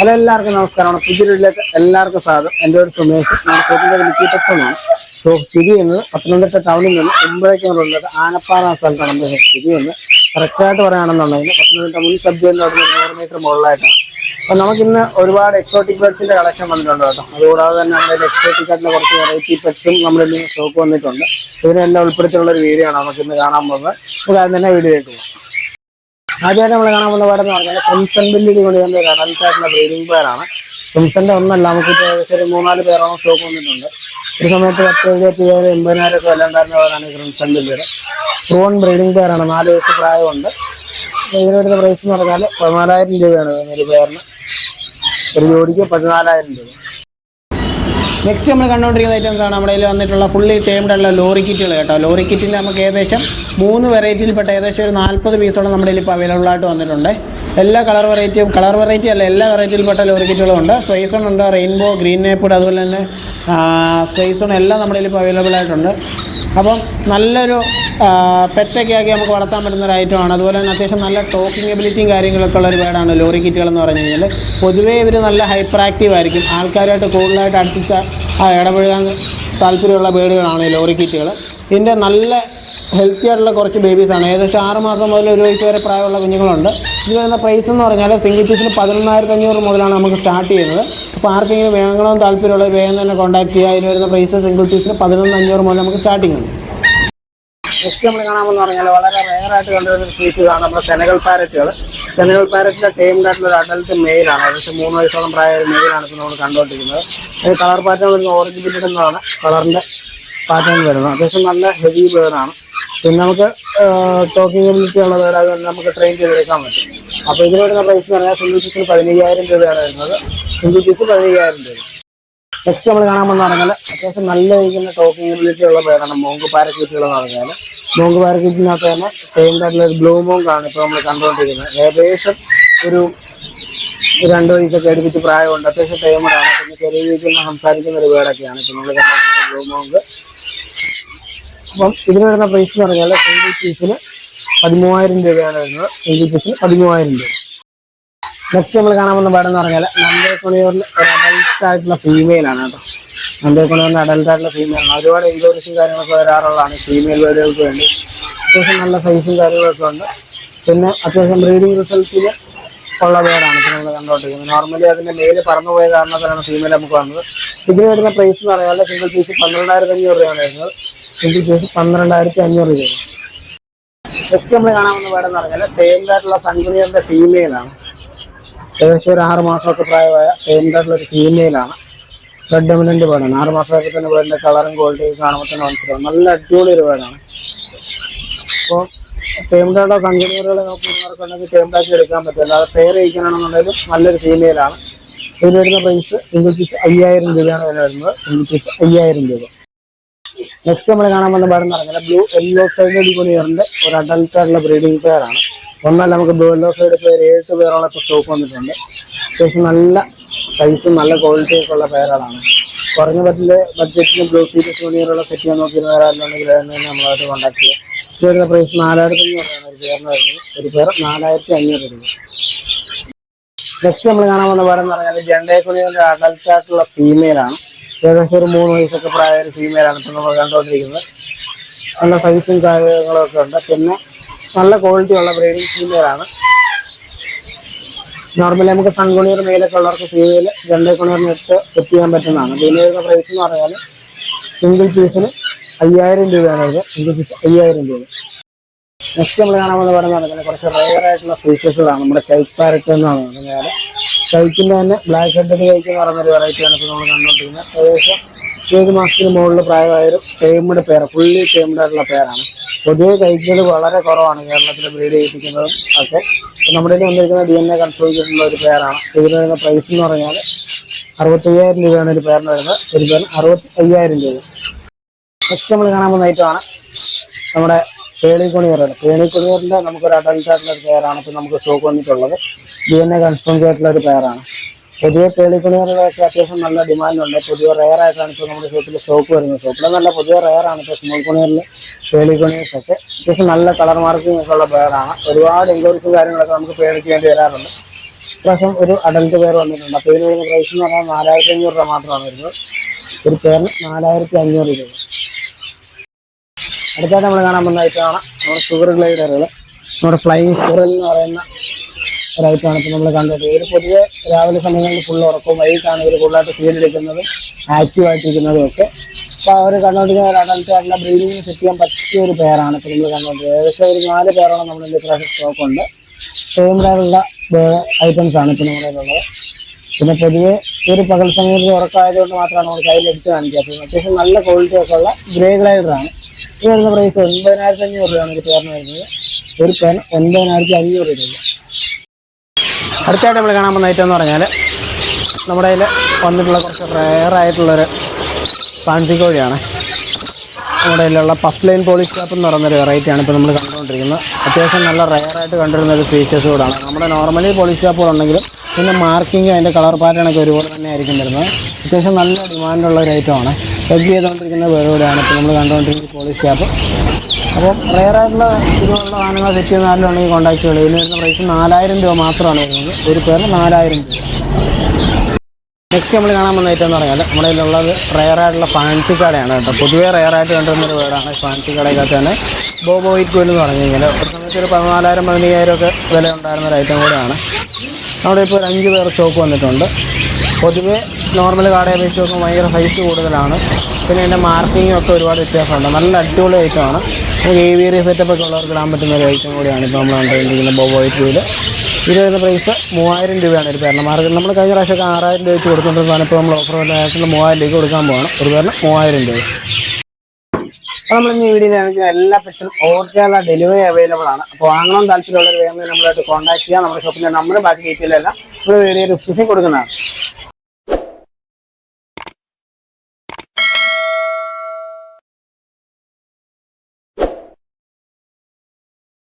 Hello എല്ലാവർക്കും നമസ്കാരമാണ് പുതിയ വീട്ടിലേക്ക് എല്ലാവർക്കും സ്വാഗതം. എന്റെ ഒരു സുമേഷ്. ഞാൻ ഷോപ്പിന്റെ ഷോപ്പ് സ്ഥിതി ചെയ്യുന്നത് പത്തനംതിട്ട ടൗണിൽ നിന്ന് ഒമ്പതേക്കുള്ളത് ആനപ്പാറ എന്ന സ്ഥലത്താണ് എന്റെ സ്ഥിതി ചെയ്യുന്നത്. കറക്റ്റായിട്ട് പറയുകയാണെന്നുണ്ടെങ്കിൽ പത്തനംതിട്ട മുൻ സബ് ഒരു നൂറ് മീറ്റർ മുകളിലായിട്ടാണ്. അപ്പോൾ നമുക്കിന്ന് ഒരുപാട് എക്സോട്ടിക് ബേഡ്സിന്റെ കളക്ഷൻ വന്നിട്ടുണ്ട് കേട്ടോ. അതുകൂടാതെ തന്നെ നമ്മുടെ എക്സോട്ടിക് ആയിട്ടുള്ള കുറച്ച് വെറൈറ്റി പെറ്റ്സും നമ്മുടെ സ്റ്റോക്ക് വന്നിട്ടുണ്ട്. ഇതിനെല്ലാം ഉൾപ്പെടുത്തിയുള്ള ഒരു വീഡിയോ ആണ് നമുക്ക് ഇന്ന് കാണാൻ പോകുന്നത്. നമുക്ക് ആദ്യം തന്നെ വീഡിയോ കേൾക്കുക ആദ്യമായിട്ട് നമ്മൾ കാണാൻ പോകുന്ന പാടെന്ന് പറഞ്ഞാൽ കൊംസൺ ബില്ലിന് കൊണ്ട് തന്നെ കടൽക്കായിട്ടുള്ള ബ്രീഡിംഗ് പേരാണ് കൊംസന്റെ ഒന്നല്ല നമുക്ക് ഏകദേശം ഒരു മൂന്നാൽ പേരോളം സ്റ്റോക്ക് വന്നിട്ടുണ്ട്. ഒരു സമയത്ത് പത്ത് എഴുപത്തി ഏഴ് എൺപതിനായിരം ഉണ്ടായിരുന്ന പേരാണ് ക്രിംസൺ ബില്ലിയുടെ ട്രൂൺ ബ്രീഡിംഗ് പേരാണ് നാല് വയസ്സ് പ്രായമുണ്ട്. ഇതിനൊരു പ്രൈസ് എന്ന് പറഞ്ഞാൽ പതിനാലായിരം രൂപയാണ്. ഒരു പേരിന് ഒരു ജോഡിക്ക് പതിനാലായിരം രൂപ. നെക്സ്റ്റ് നമ്മൾ കണ്ടുകൊണ്ടിരിക്കുന്ന ഐറ്റംസ് ആണ് നമ്മുടെ വന്നിട്ടുള്ള ഫുള്ളി ടേംഡ് ഉള്ള ലോറി കിറ്റുകൾ കേട്ടോ. ലോറി കിറ്റിന്റെ നമുക്ക് ഏകദേശം മൂന്ന് വെറൈറ്റിയിൽപ്പെട്ട ഏകദേശം ഒരു നാൽപ്പത് പീസോളം നമ്മുടെ ഇപ്പോൾ അവൈലബിൾ ആയിട്ട് വന്നിട്ടുണ്ട്. എല്ലാ കളർ വെറൈറ്റിയും കളർ വെറൈറ്റി അല്ല എല്ലാ വെറൈറ്റിയിൽപ്പെട്ട ലോറി കിറ്റുകളും ഉണ്ട്. സ്വൈസൺ ഉണ്ട് റെയിൻബോ ഗ്രീൻ നേപ്പിഡ് അതുപോലെ തന്നെ സ്വൈസൺ എല്ലാം നമ്മുടെ ഇപ്പോൾ അവൈലബിൾ ആയിട്ടുണ്ട്. അപ്പം നല്ലൊരു പെറ്റൊക്കെ ആക്കി നമുക്ക് വളർത്താൻ പറ്റുന്ന ഒരു ഐറ്റമാണ്. അതുപോലെ തന്നെ അത്യാവശ്യം നല്ല ടോക്കിംഗ് എബിലിറ്റിയും കാര്യങ്ങളൊക്കെ ഉള്ള ഒരു വേടാണ് ലോറി കിറ്റുകൾ എന്ന് പറഞ്ഞു കഴിഞ്ഞാൽ പൊതുവേ ഇവർ നല്ല ഹൈപ്പർ ആക്റ്റീവ് ആയിരിക്കും. ആൾക്കാരുമായിട്ട് കൂടുതലായിട്ട് അടുപ്പിച്ച ഇടപഴകാൻ താല്പര്യമുള്ള ബേഡുകളാണ് ഈ ലോറി കിറ്റുകൾ ഇതിന്റെ നല്ല ഹെൽത്തി ആയിട്ടുള്ള കുറച്ച് ബേബീസാണ് ഏകദേശം ആറ് മാസം മുതൽ ഒരു വയസ്സ് വരെ പ്രായമുള്ള കുഞ്ഞുങ്ങളുണ്ട്. ഇത് വരുന്ന പ്രൈസ് എന്ന് പറഞ്ഞാൽ സിംഗിൾ പീസിന് പതിനൊന്നായിരത്തി അഞ്ഞൂറ് മുതലാണ് നമുക്ക് സ്റ്റാർട്ട് ചെയ്യുന്നത്. അപ്പോൾ ആർക്കെങ്കിലും വേണമെന്ന് താല്പര്യമുള്ള വേഗം തന്നെ കോൺടാക്ട് ചെയ്യുക അതിന് വരുന്ന പ്രൈസ് സിംഗിൾ പീസിന് പതിനൊന്ന് അഞ്ഞൂറ് മുതൽ നമുക്ക് സ്റ്റാർട്ടിംഗ് ഉണ്ട്. നെക്സ്റ്റ് നമ്മൾ കാണാമെന്ന് പറഞ്ഞാൽ വളരെ റെയർ ആയിട്ട് കണ്ടുവരുന്ന ആണ് നമ്മുടെ സെനകൾ പാരറ്റുകൾ സെനകൾ പാരറ്റിന്റെ ടൈംഡ് ആയിട്ടുള്ള ഒരു അഡൽട്ട് മെയിലാണ് ഏകദേശം മൂന്ന് വയസ്സോളം പ്രായ മെയിലാണ് ഇപ്പോൾ നമ്മൾ കണ്ടുകൊണ്ടിരിക്കുന്നത്. അത് കളർ പാറ്റേൺ വരുന്ന ഓറഞ്ച് ബില്ലിഡ് എന്നതാണ്. കളറിന്റെ പാറ്റേൺ വരുന്നത്. അത്യാവശ്യം നല്ല ഹെവി ബേഡാണ് പിന്നെ നമുക്ക് ടോക്കിംഗ് എബിലിറ്റി ഉള്ള ബേഡ് അതുകൊണ്ട് നമുക്ക് ട്രെയിൻ ചെയ്തെടുക്കാൻ പറ്റും. അപ്പോൾ ഇതിന് വരുന്ന പ്രൈസ് എന്ന് പറഞ്ഞാൽ സിംഗിൾ പീസിന് പതിനയ്യായിരം രൂപയാണ് വരുന്നത്. സിംഗിൾ പീസ് പതിനയ്യായിരം നെക്സ്റ്റ് നമ്മൾ കാണാമെന്ന് പറഞ്ഞാൽ അത്യാവശ്യം നല്ല എബിലിറ്റി ഉള്ള പേരാണ് മോങ്ക് പാരക്യൂറ്റുകൾ എന്ന് പറഞ്ഞാൽ മോങ്ക് പാരക്യൂട്ടിനകത്ത് തന്നെ ആയിട്ടുള്ള ഒരു ബ്ലൂ മോങ്കാണ് ഇപ്പോൾ നമ്മൾ കണ്ടുകൊണ്ടിരിക്കുന്നത്. ഏകദേശം ഒരു രണ്ട് വയസ്സൊക്കെ അടുപ്പിച്ച് പ്രായമുണ്ട്. അത്യാവശ്യം ടൈമറാണ് പിന്നെ ചെറിയ രീതിയിൽ സംസാരിക്കുന്ന ഒരു പേരൊക്കെയാണ് ഇപ്പോൾ നമ്മൾ കണ്ടുകൊണ്ടിരിക്കുന്ന ബ്ലൂ മോങ്ക് അപ്പം ഇതിന് വരുന്ന പ്രൈസ് എന്ന് പറഞ്ഞാൽ സിംഗിൾ പീസിന് പതിമൂവായിരം രൂപയാണ് വരുന്നത്. സിംഗിൾ പീസിന് പതിമൂവായിരം രൂപ. നെക്സ്റ്റ് നമ്മൾ കാണാൻ പോകുന്ന പാടെന്ന് പറഞ്ഞാൽ നന്ദേ കുണിയൂരിൽ ഒരു അഡൽട്ട് ആയിട്ടുള്ള ഫീമെയിൽ ആണ് കേട്ടോ. നന്ദേ കുണിയൂരിന് അഡൽട്ട് ആയിട്ടുള്ള ഫീമെയിൽ ആണ്. ഒരുപാട് ഇൻക്വയറീസും കാര്യങ്ങളൊക്കെ വരാറുള്ളതാണ് ഫീമെയിൽ വേർഡുകൾക്ക് വേണ്ടി. അത്യാവശ്യം നല്ല സൈസും കാര്യങ്ങളൊക്കെ ഉണ്ട്. പിന്നെ അത്യാവശ്യം ബ്രീഡിംഗ് റിസൾട്ടിൽ ഉള്ള പേരാണ് ഇപ്പോൾ നമ്മൾ കണ്ടുകൊണ്ടിരിക്കുന്നത് നോർമലി അതിന്റെ മേൽ പറന്നു പോയ കാരണത്തിലാണ് ഫീമെയിൽ നമുക്ക് വന്നത്. ഇതിന് വരുന്ന പ്രൈസ് എന്ന് പറഞ്ഞാൽ സിംഗിൾ പീസ് പന്ത്രണ്ടായിരത്തി അഞ്ഞൂറ് രൂപയാണ് വരുന്നത്. സിംഗിൾ പീസ് പന്ത്രണ്ടായിരത്തി അഞ്ഞൂറ് രൂപ നെക്സ്റ്റ് നമ്മൾ കാണാവുന്ന പേരെന്ന് പറഞ്ഞാൽ തേങ്ങായിട്ടുള്ള സംഗീതന്റെ ഫീമെയിൽ ഫീമെയിലാണ് ഏകദേശം ഒരു ആറ് മാസമൊക്കെ പ്രായമായ പെയിന്റായിട്ടുള്ള ഒരു ഫീമെയിലാണ് റെഡ് ഡൊമിനന്റ് വേണം ആറ് മാസമൊക്കെ തന്നെ വേണ്ട കളറും ക്വാളിറ്റിയും കാണുമ്പോൾ തന്നെ മനസ്സിലാവും. നല്ല അടിപൊളി ഒരു വേണാണ് അപ്പോൾ ടേമിലായിട്ടോ സൺകുണിയറുകളെ നോക്കുന്നവർക്കുണ്ടെങ്കിൽ ടേമിലാക്കി എടുക്കാൻ പറ്റും അല്ലാതെ പെയർ കഴിക്കാനാണെന്നുണ്ടെങ്കിലും നല്ലൊരു ഫീമെയിലാണ് ഇതിന് വരുന്ന പ്രൈസ് സിംഗിൾ പീസ് അയ്യായിരം രൂപയാണ് വരുന്നത്. സിംഗിൾ പീസ് അയ്യായിരം രൂപ. നെക്സ്റ്റ് നമ്മൾ കാണാൻ വന്ന പാടെന്ന് പറഞ്ഞാൽ ബ്ലൂ യെല്ലോ സൈഡ് കൊണിയറിന്റെ ഒരു അഡൽട്ട് ആയിട്ടുള്ള ബ്രീഡിംഗ് പെയറാണ് ഒന്നല്ല നമുക്ക് ബ്ലൂ യെല്ലോ സൈഡ് പേര് ഏഴ് പേരോളം ഇപ്പോൾ സ്റ്റോക്ക് വന്നിട്ടുണ്ട്. അത്യാവശ്യം നല്ല സൈസും നല്ല ക്വാളിറ്റി ഒക്കെ ഉള്ള പെയറുകളാണ് കുറഞ്ഞ ബഡ്ജറ്റ് ബഡ്ജറ്റിന് ബ്ലൂ സീരീസ് കൊണിയറുള്ള സെറ്റ് ചെയ്യാൻ നോക്കിയിരുന്ന വരാറുണ്ടെങ്കിൽ നമ്മളായിട്ട് കോൺടാക്ട് ചെയ്യാം. ഇത് വരുന്ന പ്രൈസ് നാലായിരത്തി അഞ്ഞൂറാണ് ഒരു പേരിന് വരുന്നത് ഒരു പേർ നാലായിരത്തി അഞ്ഞൂറ് രൂപ. നെക്സ്റ്റ് നമ്മൾ കാണാൻ വന്ന പാടെന്ന് പറഞ്ഞാൽ ജണ്ടേക്കുണിയുടെ അഡൽട്ട് ആയിട്ടുള്ള ഫീമെയിലാണ് ഏകദേശം ഒരു മൂന്ന് വയസ്സൊക്കെ പ്രായ ഒരു ഫീമെയിലാണ് ഇപ്പം നമ്മൾ കണ്ടുകൊണ്ടിരിക്കുന്നത്. നല്ല സൈസും കാര്യങ്ങളൊക്കെ ഉണ്ട്. പിന്നെ നല്ല ക്വാളിറ്റി ഉള്ള ബ്രീഡിംഗ് ഫീമെയിലാണ് നോർമലി നമുക്ക് സൺകുണിയർ മെയിലൊക്കെ ഉള്ളവർക്ക് ഫീമെയിൽ രണ്ടേ ഇട്ട് സെറ്റ് ചെയ്യാൻ പറ്റുന്നതാണ്. ഇതിന് പ്രൈസ് എന്ന് പറഞ്ഞാൽ സിംഗിൾ പീസിന് അയ്യായിരം രൂപയാണ് ഇത്. സിംഗിൾ പീസ് അയ്യായിരം രൂപ. നെക്സ്റ്റ് നമ്മൾ കാണാൻ പോകുന്ന പറയുന്നത് നടക്കുന്നത് കുറച്ച് റയർ ആയിട്ടുള്ള സ്പീഷീസുകളാണ് നമ്മുടെ കൈക്ക് പാരറ്റ് എന്നാണ് പറഞ്ഞാൽ കൈക്കിന്റെ തന്നെ ബ്ലാക്ക് ഹെഡ് കൈക്ക് എന്ന് പറയുന്ന ഒരു വെറൈറ്റിയാണ് ഇപ്പോൾ നമ്മൾ കണ്ടുകൊണ്ടിരിക്കുന്നത്. ഏകദേശം ഏഴ് മാസത്തിന് മുകളിൽ പ്രായമായൊരു ടേമിഡ് പേര് ഫുള്ളി ടേമിഡ് ആയിട്ടുള്ള പേരാണ് പൊതുവെ കൈക്കുകൾ വളരെ കുറവാണ് കേരളത്തിൽ ബ്രീഡ് ചെയ്യിപ്പിക്കുന്നതും ഒക്കെ. നമ്മുടെ ഇതിൽ വന്നിരിക്കുന്ന ഡി എൻ എ കൺട്രോൾ ചെയ്തിട്ടുള്ള ഒരു പേരാണ് ഇതിന് വരുന്ന പ്രൈസ് എന്ന് പറഞ്ഞാൽ അറുപത്തയ്യായിരം രൂപയാണ് ഒരു പേരിന് വരുന്നത്. ഒരു പേരിന് അറുപത്തി അയ്യായിരം രൂപ. നെക്സ്റ്റ് നമ്മൾ കാണാൻ പോകുന്ന ഐറ്റമാണ് നമ്മുടെ പേളിക്കുണിയറാണ് നമുക്ക് നമുക്കൊരു അഡൽട്ട് ആയിട്ടുള്ള ഒരു പെയറാണ് ഇപ്പൊ നമുക്ക് സ്റ്റോക്ക് വന്നിട്ടുള്ളത്. ഡി എൻ എ കൺഫേം ചെയ്തിട്ടുള്ള ഒരു പെയറാണ് പൊതുവെ പേളിക്കുണിയറുകളൊക്കെ അത്യാവശ്യം നല്ല ഡിമാൻഡുണ്ട് പൊതുവെ റെയർ ആയിട്ടാണ് ഇപ്പോൾ നമ്മുടെ ഷോപ്പിൽ സ്റ്റോക്ക് വരുന്നത്. ഷോപ്പിൽ നല്ല പൊതുവെ ആണ്. ഇപ്പോൾ സ്മോൾ കുണിയറിൽ ഒക്കെ അത്യാവശ്യം നല്ല കളർ മാർക്കിംഗ് ഒക്കെ ഉള്ള പെയറാണ് ഒരുപാട് എൻക്വയറീസും കാര്യങ്ങളൊക്കെ നമുക്ക് പേടിക്കേണ്ടി വരാറുണ്ട്. ഇപ്രാവശ്യം ഒരു അഡൽട്ട് പേർ വന്നിട്ടുണ്ട്. അപ്പോൾ ഇതിന് വരുന്ന പ്രൈസ് എന്ന് പറഞ്ഞാൽ നാലായിരത്തി അഞ്ഞൂറ് രൂപ മാത്രമാണ് വരുന്നത്. ഒരു പേരിന് നാലായിരത്തി അഞ്ഞൂറ് രൂപ. അടുത്തായിട്ട് നമ്മൾ കാണാൻ പോകുന്ന ഐറ്റമാണ് നമ്മുടെ ഷുഗർ ഗ്ലൈഡറുകൾ നമ്മുടെ ഫ്ലൈയിങ് ഷുഗർ എന്ന് പറയുന്ന ഒരു ഐറ്റമാണ് ഇപ്പോൾ നമ്മൾ കണ്ടത്. ഇവർ പൊതുവെ രാവിലെ സമയങ്ങളിൽ ഫുൾ ഉറക്കവും വൈകിട്ടാണ് ഇവർ കൂടുതലായിട്ട് ഫീൽ എടുക്കുന്നത്. ആക്റ്റീവ് ആയിട്ടിരിക്കുന്നതും ഒക്കെ. അപ്പോൾ അവർ കണ്ടുകൊണ്ടിരിക്കുന്ന ഒരു ആയിട്ടുള്ള ബ്രീഡിങ് സെറ്റ് ചെയ്യാൻ പറ്റിയ ഒരു പേരാണ് ഇപ്പോൾ നമ്മൾ കണ്ടുകൊണ്ടിരിക്കുന്നത് ഏകദേശം ഒരു നാല് പേരോളം നമ്മളിന്റെ സ്റ്റോക്ക് ഉണ്ട്. ഫേമഡായിട്ടുള്ള ഐറ്റംസ് ആണ് ഇപ്പോൾ നമ്മുടെ കയ്യിലുള്ളത്. പിന്നെ പൊതുവെ ഈ ഒരു പകൽ സമയത്ത് ഉറക്കമായതുകൊണ്ട് മാത്രമാണ് നമ്മൾ കയ്യിൽ എടുത്ത് കാണിക്കാത്തത്. അത്യാവശ്യം നല്ല ക്വാളിറ്റി ഒക്കെ ഉള്ള ഗ്രേ ഗ്ലൈഡറാണ് ഇത് വരുന്ന പ്രൈസ് ഒൻപതിനായിരത്തി അഞ്ഞൂറ് രൂപയാണ് ഒരു പേരിന് വരുന്നത്. ഒരു പേൻ ഒൻപതിനായിരത്തി അഞ്ഞൂറ് രൂപ. അടുത്തായിട്ട് നമ്മൾ കാണാൻ പോകുന്ന ഐറ്റം എന്ന് പറഞ്ഞാൽ നമ്മുടെ കയ്യിൽ വന്നിട്ടുള്ള കുറച്ച് റയറായിട്ടുള്ളൊരു പാൻസി കോഴിയാണ്. കയ്യിലുള്ള പഫ് ലൈൻ പോളിഷ് ക്യാപ്പ് എന്ന് പറയുന്നൊരു വെറൈറ്റിയാണ് ഇപ്പോൾ നമ്മൾ കണ്ടുകൊണ്ടിരിക്കുന്നത്. അത്യാവശ്യം നല്ല റെയർ ആയിട്ട് കണ്ടിരുന്ന ഒരു ഫീച്ചേഴ്സ് കൂടാണ്. നമ്മുടെ നോർമലി പോളിഷ് ക്യാപ്പുകൾ ഉണ്ടെങ്കിലും പിന്നെ മാർക്കിങ് അതിന്റെ കളർ പാറ്റേണൊക്കെ ഒരുപോലെ തന്നെ ആയിരിക്കും വരുന്നത്. അത്യാവശ്യം നല്ല ഡിമാൻഡുള്ള ഒരു ഐറ്റമാണ് എഗ് ചെയ്തുകൊണ്ടിരിക്കുന്ന വേർഡാണ് ഇപ്പോൾ നമ്മൾ കണ്ടുകൊണ്ടിരിക്കുന്ന പോളിഷ് ക്യാപ്പ് അപ്പോൾ റെയർ ആയിട്ടുള്ള ഇതുപോലുള്ള സാധനങ്ങൾ സെറ്റ് ചെയ്യുന്ന ആരിലുണ്ടെങ്കിൽ കോൺടാക്ട് ചെയ്യുള്ളൂ ഇതിന് വരുന്ന പ്രൈസ് നാലായിരം രൂപ മാത്രമാണ് വരുന്നത്. ഒരു പേരിന് നാലായിരം രൂപ. നെക്സ്റ്റ് നമ്മൾ കാണാൻ വന്ന ഐറ്റം എന്ന് പറഞ്ഞാൽ നമ്മുടെ റയർ ആയിട്ടുള്ള ഫാൻസി കടയാണ് കേട്ടോ. പൊതുവേ റയർ ആയിട്ട് കണ്ടുവരുന്ന ഒരു വേർഡാണ് ഫാൻസി കടയ്ക്കകത്ത് തന്നെ. ബോബോ വൈറ്റ് കോയിൽ എന്ന് പറഞ്ഞു കഴിഞ്ഞാൽ ഒരു സമയത്ത് ഒരു പതിനാലായിരം പതിനയ്യായിരം ഒക്കെ വില ഉണ്ടായിരുന്ന ഒരു ഐറ്റം കൂടെയാണ്. അവിടെ ഇപ്പോൾ ഒരു അഞ്ച് പേർ ഷോപ്പ് വന്നിട്ടുണ്ട്. പൊതുവേ നോർമൽ കാടയെ അപേക്ഷിച്ച് നോക്കുമ്പോൾ ഭയങ്കര സൈസ് കൂടുതലാണ്. പിന്നെ അതിന്റെ മാർക്കിങ്ങും ഒക്കെ ഒരുപാട് വ്യത്യാസമുണ്ട്. നല്ല അടിപൊളി ഐറ്റമാണ് നമുക്ക് സെറ്റപ്പ് ഒക്കെ ഉള്ളവർക്ക് ഇടാൻ പറ്റുന്ന ഒരു ഐറ്റം കൂടിയാണ് ഇപ്പോൾ നമ്മൾ കണ്ടുകൊണ്ടിരിക്കുന്നത് ബോബോ വൈറ്റ് കോയിൽ ഇത് വരുന്ന പ്രൈസ് മൂവായിരം രൂപയാണ് ഒരു പേരിന് മാർക്കറ്റ് നമ്മൾ കഴിഞ്ഞ പ്രാവശ്യമൊക്കെ ആറായിരം രൂപ വെച്ച് കൊടുത്തുകൊണ്ടിരുന്നതാണ് ഇപ്പോൾ നമ്മൾ ഓഫർ ആയിട്ടുള്ള മൂവായിരം രൂപയ്ക്ക് കൊടുക്കാൻ പോവാണ്. ഒരു പേരിന് മൂവായിരം രൂപ. അപ്പോൾ നമ്മൾ ഈ വീഡിയോയിലാണെങ്കിൽ എല്ലാ പെറ്റ്സും ഓൾ കേരള ഡെലിവറി അവൈലബിൾ ആണ്. അപ്പോൾ വാങ്ങണം താല്പര്യമുള്ളവർ വേഗം നമ്മളായിട്ട് കോൺടാക്ട് ചെയ്യാം. നമ്മുടെ ഷോപ്പിന്റെ നമ്പർ ബാക്കി ഡീറ്റെയിൽ എല്ലാം നമ്മൾ വീഡിയോ ഡിസ്ക്രിപ്ഷൻ കൊടുക്കുന്നതാണ്.